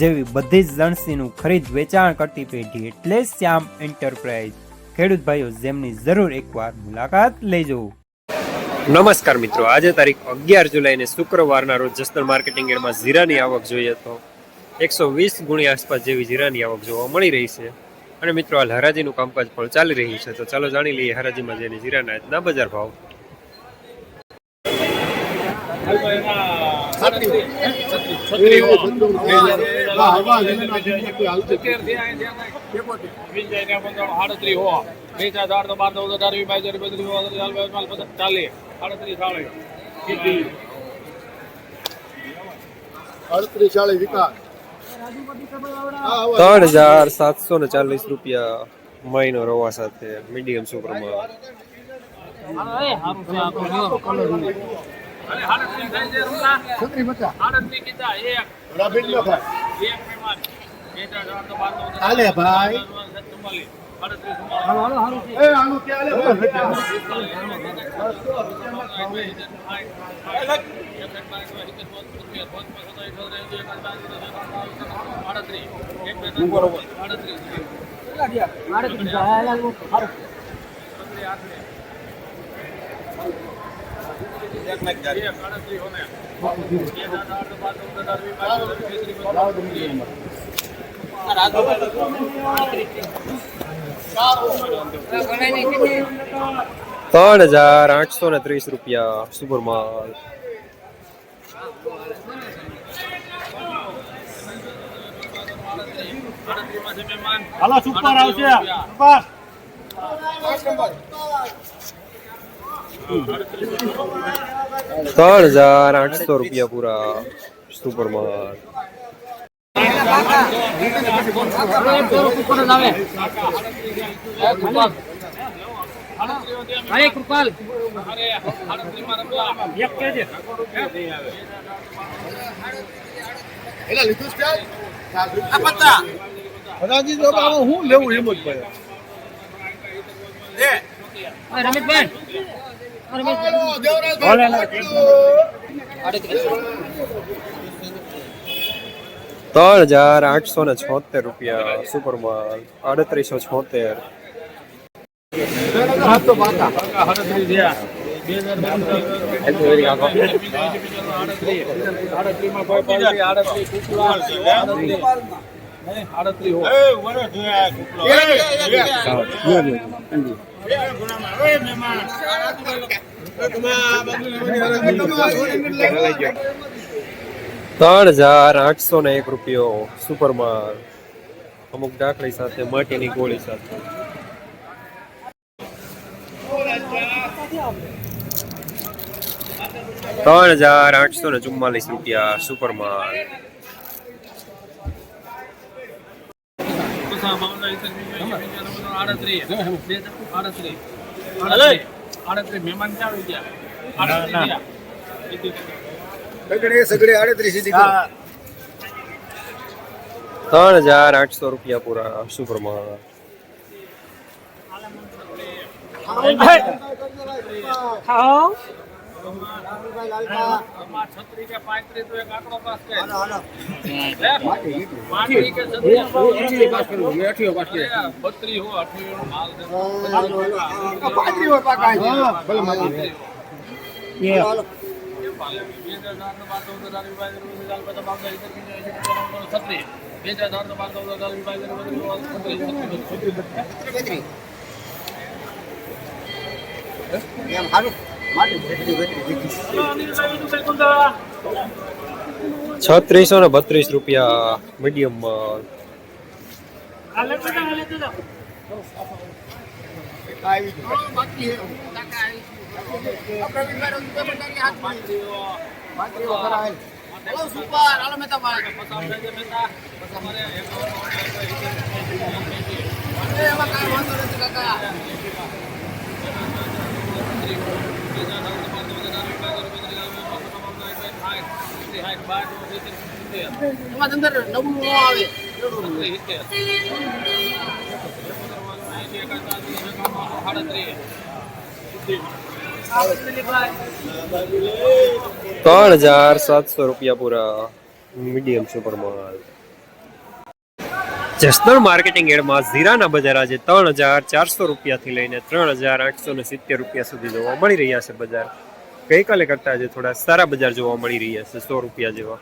જેવી બધી જ લણસીનું ખરીદ વેચાણ કરતી પેઢી એટલે શ્યામ એન્ટરપ્રાઇઝ. ખેડૂત ભાઈઓ જેમની જરૂર એકવાર મુલાકાત લેજો. નમસ્કાર મિત્રો આજે તારીખ અગિયાર જુલાઈને શુક્રવારના રોજ જસદણ માર્કેટિંગ એડમાં જીરાની આવક જોઈએ તો એકસો વીસ ગુણી આસપાસ જેવી જીરાની આવક જોવા મળી રહી છે. અને મિત્રો હાલ હરાજીનું કામકાજ પણ ચાલી રહ્યું છે તો ચાલો જાણી લઈએ હરાજીમાં જેની જીરાના આજના બજાર ભાવ. આડત્રીસ હો બે ચાર ચાર તો બાર ચૌદ અઢાર વીસ બાવીસ ત્રેવીસ બત્રીસ ચોત્રીસ ચાલીસ પિસ્તાલીસ ચાલીસ આડત્રીસ ચાલીસ અડત્રીસ ચાલીસ વિકાસ ત્રણ હજાર સાતસો ને ચાલીસ રૂપિયા મહિનો રવા સાથે મીડિયમ સુપરમાં. આડત્રીસ થાય છે રૂપિયા છત્રીસ પચાસ. આડત્રીસ કીધા એક. રાબેલ ન ખાય હાલે ભાઈ. આડત્રીસ ચુમ્માલીસ એ આનું ક્યાં લે ત્રણ હજાર આઠસો ને ત્રીસ રૂપિયા સુપરમાં હાલો સુપર આવશે. સુપર. ત્રણ હજાર આઠસો રૂપિયા પૂરા સુપરમાં અરે હું લેવું જ પડે ત્રણ હજાર આઠસો ને છોતેર રૂપિયા સુપરમાં આડત્રીસો છોતેર. આડત્રીસ ત્રણ હજાર આઠસો અમુક ડાકડી સાથે, માટીની ગોળી સાથે. ત્રણ હજાર આઠસો ને ચુમ્માલીસ રૂપિયા સુપરમાં આડત્રીસ આડત્રીસ આડત્રીસ મહેમાન ક્યાં આવી ગયા ત્રણ હજાર આઠસો રૂપિયા પૂરા સુપરમાં છત્રી કે પાંત્રીસ તો એક આંકડો પાસ કે પાંત્રીસ કે હો માલ હોય પાકા ભલે બે હજાર ચાર બાર ચૌદ હજાર છત્રીસ. છત્રીસો ને બત્રીસ રૂપિયા મીડિયમમાં આવી ત્રણ હજાર સાતસો રૂપિયા પૂરા મીડિયમ સુપર માલ. જસદણ માર્કેટિંગ એડમાં ઝીરાના બજાર આજે ત્રણ હજાર ચારસો રૂપિયાથી લઈને ત્રણ હજાર આઠસો ને સિત્તેર રૂપિયા સુધી જોવા મળી રહ્યા છે બજાર. ગઈકાલે કરતા આજે થોડા સારા બજાર જોવા મળી રહ્યા છે, સો રૂપિયા જેવા.